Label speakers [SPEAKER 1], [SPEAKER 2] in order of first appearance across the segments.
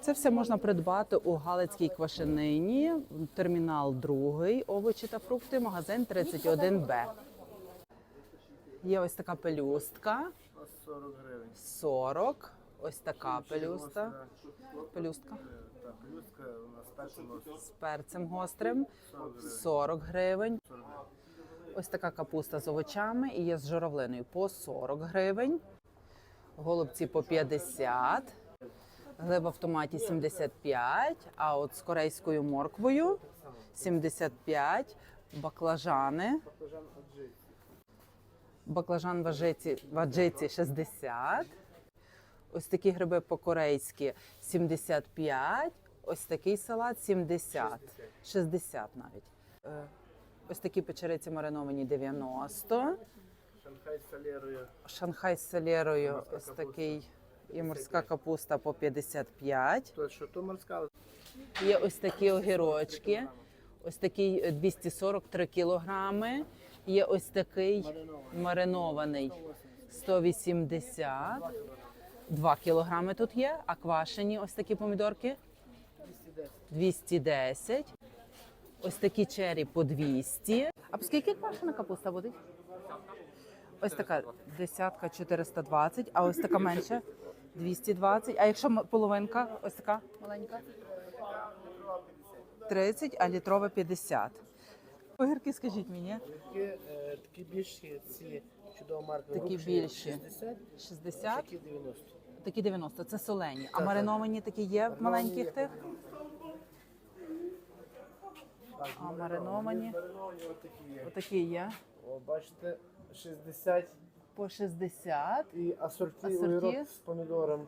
[SPEAKER 1] Це все можна придбати у Галицькій квашенині, термінал 2, овочі та фрукти, магазин 31Б. Є ось така пелюстка
[SPEAKER 2] 40 гривень.
[SPEAKER 1] 40. Ось така пелюста. Пелюстка
[SPEAKER 2] плюска у нас
[SPEAKER 1] з перцем гострим 40 гривень. Ось така капуста з овочами і є з журавлиною по 40 гривень. Голубці по 50. Глиба в томаті 75, а от з корейською морквою 75. Баклажани.
[SPEAKER 2] Баклажан.
[SPEAKER 1] В аджиці, в аджиці 60. Ось такі гриби по-корейськи 75. Ось такий салат 70. 60 навіть. Е, Ось такі печериці мариновані 90.
[SPEAKER 2] Шанхай з салерою.
[SPEAKER 1] Шанхай з селерою ось такий. І морська капуста по 55.
[SPEAKER 2] То що, то морська,
[SPEAKER 1] Є ось такі огірочки. Ось такий е, 243 кілограми. Є ось такий маринований 180. 2 кілограми тут є, а квашені ось такі помідорки 210. Ось такі чері по 200. А по скільки квашена капуста буде? Ось така десятка 420, а ось така менша 220. А якщо половинка, ось така маленька? 30, а літрова 50. Огірки, скажіть мені,
[SPEAKER 2] такі, е, такі більші ці чудова марка.
[SPEAKER 1] Такі більші.
[SPEAKER 2] 60,
[SPEAKER 1] 60,
[SPEAKER 2] такі 90.
[SPEAKER 1] такі 90, це солені. А мариновані такі є в маленьких тих? А мариновані?
[SPEAKER 2] Мариновані отакі є.
[SPEAKER 1] Отакі є.
[SPEAKER 2] О, бачите, 60
[SPEAKER 1] По 60.
[SPEAKER 2] і асорті,
[SPEAKER 1] Асорті?
[SPEAKER 2] огірок з помідором.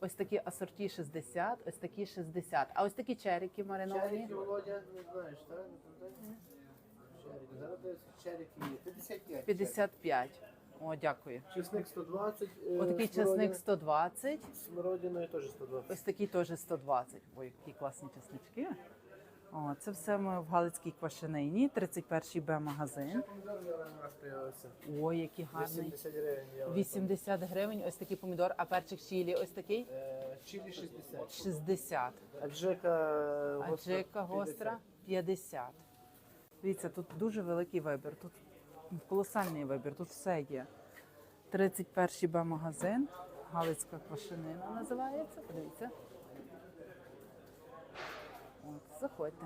[SPEAKER 1] Ось такі асорті 60, ось такі 60. А ось такі черіки мариновані.
[SPEAKER 2] Черіки, Володя, не знаєш, так? Не? Черіки. Зараз дивись, черіки є. 55.
[SPEAKER 1] 55. О, дякую.
[SPEAKER 2] Чесник 120. е,
[SPEAKER 1] Отакий
[SPEAKER 2] смородина-
[SPEAKER 1] чесник 120.
[SPEAKER 2] Смородиною теж 120.
[SPEAKER 1] Ось такий теж 120. Ой, які класні чеснички. О, це все ми в Галицькій квашенині, 31 Б магазин.
[SPEAKER 2] Помідор зараз у.
[SPEAKER 1] Ой, який гарний.
[SPEAKER 2] 80 гривень. я
[SPEAKER 1] 80 гривень, ось такий помідор, а перчик чилі ось такий
[SPEAKER 2] Е, Чилі 60.
[SPEAKER 1] 60.
[SPEAKER 2] Аджика
[SPEAKER 1] А
[SPEAKER 2] гостра
[SPEAKER 1] джека гостра 50. Дивіться, тут дуже великий вибір. Тут колосальний вибір, тут все є. 31 Б магазин, Галицька квашенина називається. Подивіться. Заходьте.